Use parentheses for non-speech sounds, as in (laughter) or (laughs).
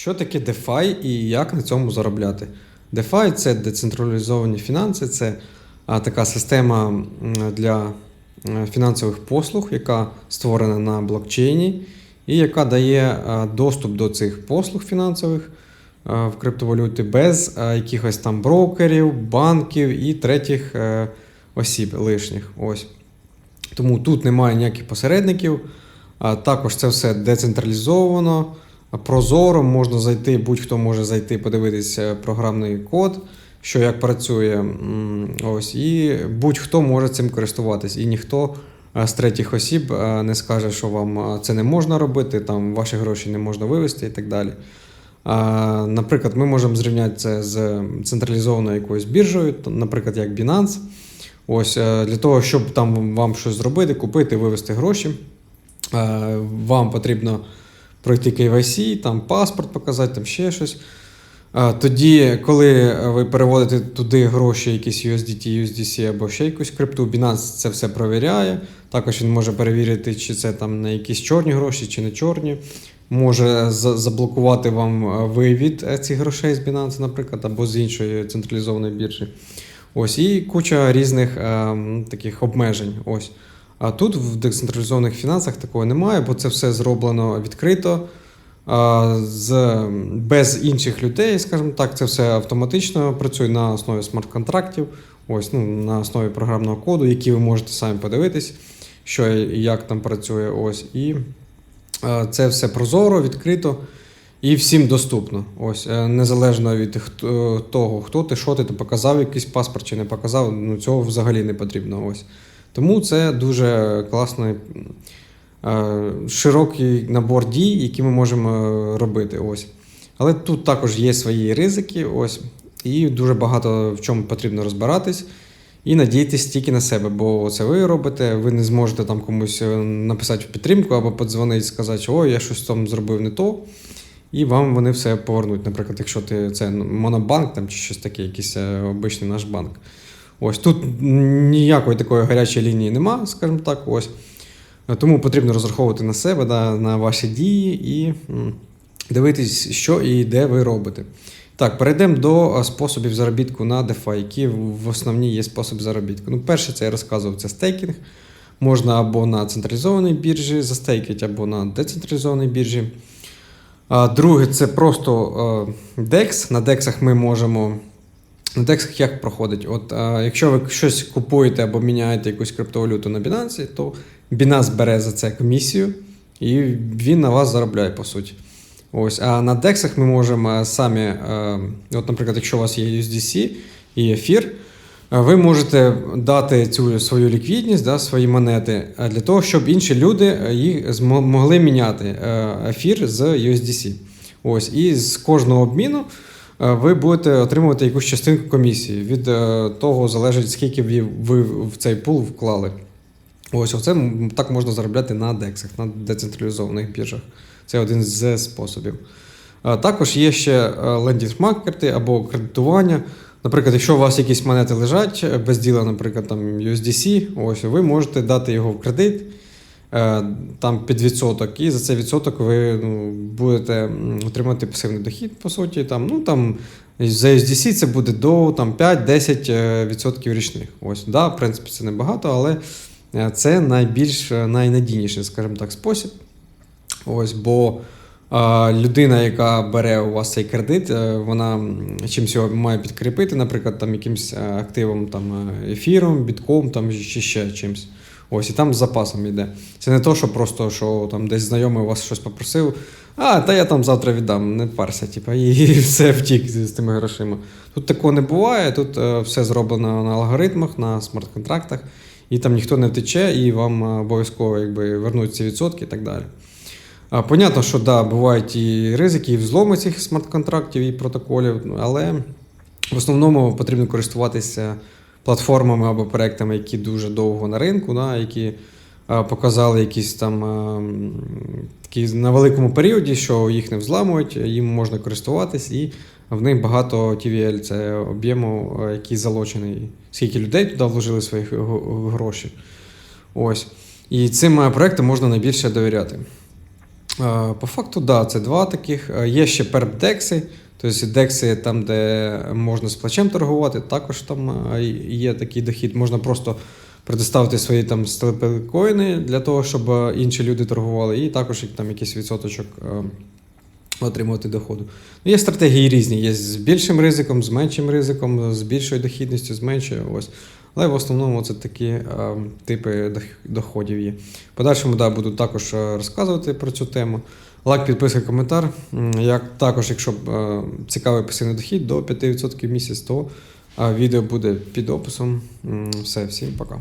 Що таке DeFi і як на цьому заробляти? DeFi – це децентралізовані фінанси, це така система для е, фінансових послуг, яка створена на блокчейні, і яка дає доступ до цих послуг фінансових в криптовалюти без якихось там брокерів, банків і третіх е, осіб лишніх. Ось. Тому тут немає ніяких посередників. Також це все децентралізовано, прозоро, можна зайти, будь-хто може зайти, подивитися програмний код, що як працює. Ось, і будь-хто може цим користуватись. І ніхто е, з третіх осіб е, не скаже, що вам е, це не можна робити, там ваші гроші не можна вивести і так далі. Наприклад, ми можемо зрівняти це з централізованою якоюсь біржею, наприклад, як Binance. Ось е, для того, щоб там вам щось зробити, купити, вивести гроші. Е, Вам потрібно пройти KYC, там паспорт показати, там ще щось. Е, Тоді, коли ви переводите туди гроші, якісь USDT, USDC або ще якусь крипту, Binance це все перевіряє. Також він може перевірити, чи це там на якісь чорні гроші, чи не чорні. Може заблокувати вам е, вивід е, цих грошей з Binance, наприклад, або з іншої централізованої біржі. Ось, і куча різних ем, таких обмежень. Ось. А тут в децентралізованих фінансах такого немає, бо це все зроблено відкрито, з, без інших людей, скажімо так, це все автоматично працює на основі смарт-контрактів, ось, ну, на основі програмного коду, який ви можете самі подивитись, що і як там працює. Ось. І це все прозоро, відкрито і всім доступно. Ось, е, незалежно від того, хто ти, що ти, ти показав якийсь паспорт чи не показав, ну цього взагалі не потрібно. Ось. Тому це дуже класний е, широкий набор дій, які ми можемо робити. Ось. Але тут також є свої ризики, ось, і дуже багато в чому потрібно розбиратись. І надіятись тільки на себе, бо це ви робите, ви не зможете там комусь е, написати в підтримку або подзвонити і сказати, що я щось там зробив не то. І вам вони все повернуть. Наприклад, якщо ти це монобанк там, чи щось таке, якийсь е, обичний наш банк. Ось тут ніякої такої гарячої лінії нема, скажімо так. Ось. Тому потрібно розраховувати на себе, да, на ваші дії і дивитись, що і де ви робите. Так, перейдемо до е, способів заробітку на DeFi, які в основні є способи заробітку. Ну, перше, це я розказував, це стейкінг. Можна або на централізованій біржі застейкати, або на децентралізованій біржі. А, Друге, це просто е, DEX. На DEX ми можемо. На DEX як проходить? От, е, якщо ви щось купуєте або міняєте якусь криптовалюту на Binance, то Binance бере за це комісію, і він на вас заробляє, по суті. Ось, а на DEX ми можемо самі, е, от, наприклад, якщо у вас є USDC і ефір, е, ви можете дати цю свою ліквідність, да, свої монети е, для того, щоб інші люди е, їх могли міняти ефір з USDC. Ось, і з кожного обміну ви будете отримувати якусь частинку комісії. Від е, того залежить, скільки ви, в цей пул вклали. Ось оце так можна заробляти на DEX, на децентралізованих біржах. Це один з способів. Також є ще лендінг-маркети або кредитування. Наприклад, якщо у вас якісь монети лежать е, без діла, наприклад, там USDC, ось ви можете дати його в кредит е, там під відсоток, і за цей відсоток ви ну, будете отримати пасивний дохід, по суті. Там, ну, там, за USDC це буде до там, 5-10% е, річних. Ось, да, в принципі, це небагато, але е, це найбільш е, найнадійніший, скажімо так, спосіб. Ось, бо людина, яка бере у вас цей кредит, е, вона чимось його має підкріпити, наприклад, там якимсь е, активом, там, е, ефіром, бітком там, чи ще чимось. Ось, і там з запасом йде. Це не то, що просто що там десь знайомий у вас щось попросив. А, та я там завтра віддам, не парся, типу, і (laughs) все втік з, тими грошима. Тут такого не буває, тут е, все зроблено на алгоритмах, на смарт-контрактах, і там ніхто не втече, і вам е, обов'язково якби, вернуть ці відсотки і так далі. А, Понятно, що да, бувають і ризики, і взломи цих смарт-контрактів і протоколів, але в основному потрібно користуватися платформами або проектами, які дуже довго на ринку, да, які а, показали якісь там а, такі на великому періоді, що їх не взламують, їм можна користуватись, і в них багато TVL, це об'єму, який залочений. Скільки людей туди вложили свої г- г- гроші. Ось. І цим е, проектам можна найбільше довіряти. Е, По факту, да, це два таких. Е, Є ще перпдекси, тобто декси там, де можна з плечем торгувати, також там е, є такий дохід. Можна просто предоставити свої там стейблкоїни для того, щоб е, інші люди торгували, і також там якийсь відсоточок е, отримувати доходу. Ну, є стратегії різні, є з більшим ризиком, з меншим ризиком, з більшою дохідністю, з меншою. Ось. Але в основному це такі е, типи доходів є. В подальшому да, буду також розказувати про цю тему. Лайк, підписка, коментар. Як, також, якщо е, цікавий пасивний дохід до 5% в місяць, то е, відео буде під описом. Все, всім пока.